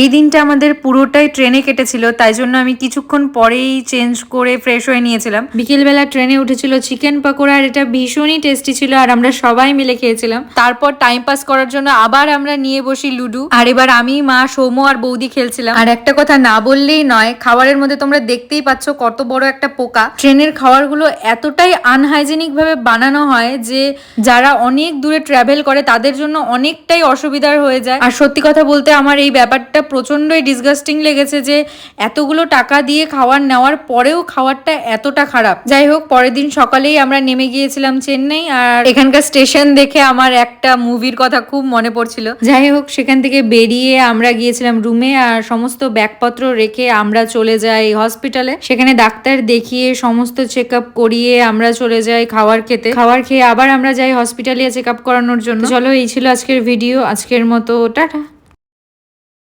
এই দিনটা আমাদের পুরোটাই ট্রেনে কেটেছিল, তাই জন্য আমি কিছুক্ষণ পরেই চেঞ্জ করে ফ্রেশ হয়ে নিয়েছিলাম। বিকেলবেলা ট্রেনে উঠেছিল চিকেন পকোড়া, আর এটা ভীষণই টেস্টি ছিল, আর আমরা সবাই মিলে খেয়েছিলাম। তারপর টাইম পাস করার জন্য আবার আমরা নিয়ে বসি লুডু। আর এবার আমি, মা, সৌম্য আর বৌদি খেলছিলাম। আর একটা কথা না বললেই নয়, খাবারের মধ্যে তোমরা দেখতেই পাচ্ছ কত বড় একটা পোকা। ট্রেনের খাবারগুলো এতটাই আনহাইজেনিক ভাবে বানানো হয় যে যারা অনেক দূরে ট্রাভেল করে তাদের জন্য অনেকটাই অসুবিধার হয়ে যায়। আর সত্যি কথা বলতে আমার এই ব্যাপারটা প্রচন্ডই ডিসগাস্টিং লেগেছে যে এতগুলো টাকা দিয়ে খাবার নেওয়ার পরেও খাবারটা এতটা খারাপ। যাই হোক, পরের দিন সকালেই আমরা নেমে গিয়েছিলাম চেন্নাই আর এখানকার স্টেশন দেখে আমার একটা মুভির কথা খুব মনে পড়ছিল। যাই হোক, সেখান থেকে বেরিয়ে আমরা গিয়েছিলাম রুমে আর সমস্ত ব্যাগপত্র রেখে আমরা চলে যাই হসপিটালে সেখানে ডাক্তার দেখিয়ে সমস্ত চেক আপ করিয়ে আমরা চলে যাই খাওয়ার খেতে। খাওয়ার খেয়ে আবার আমরা যাই হসপিটালে চেক আপ করানোর জন্য। চলো, এই ছিল আজকের ভিডিও আজকের মতো, টাটা।